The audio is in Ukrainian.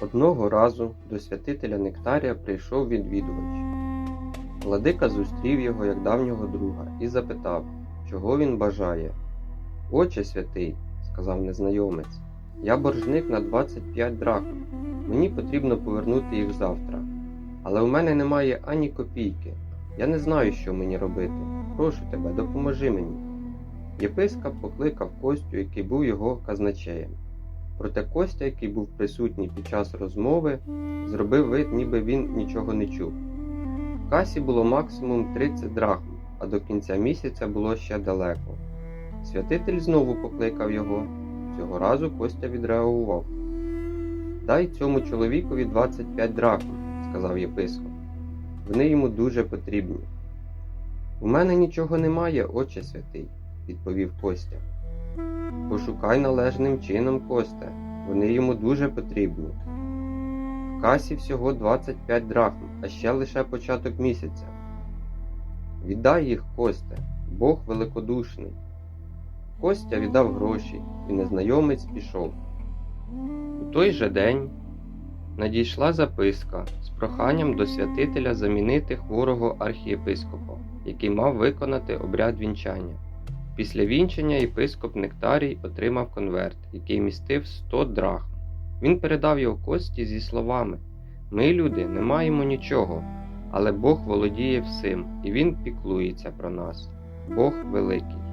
Одного разу до святителя Нектарія прийшов відвідувач. Владика зустрів його як давнього друга і запитав, чого він бажає. Отче святий, сказав незнайомець, я боржник на 25 драхм. Мені потрібно повернути їх завтра. Але у мене немає ані копійки. Я не знаю, що мені робити. Прошу тебе, допоможи мені. Єпископ покликав Костю, який був його казначеєм. Проте Костя, який був присутній під час розмови, зробив вид, ніби він нічого не чув. В касі було максимум 30 драхм, а до кінця місяця було ще далеко. Святитель знову покликав його. Цього разу Костя відреагував. Дай цьому чоловікові 25 драхм, сказав єпископ. Вони йому дуже потрібні. У мене нічого немає, отче святий, відповів Костя. Пошукай належним чином, Косте, вони йому дуже потрібні. В касі всього 25 драхм, а ще лише початок місяця. Віддай їх, Косте, Бог великодушний. Костя віддав гроші, і незнайомець пішов. У той же день надійшла записка з проханням до святителя замінити хворого архієпископа, який мав виконати обряд вінчання. Після вінчення єпископ Нектарій отримав конверт, який містив 100 драхм. Він передав його Кості зі словами: Ми, люди, не маємо нічого, але Бог володіє всім, і Він піклується про нас. Бог великий.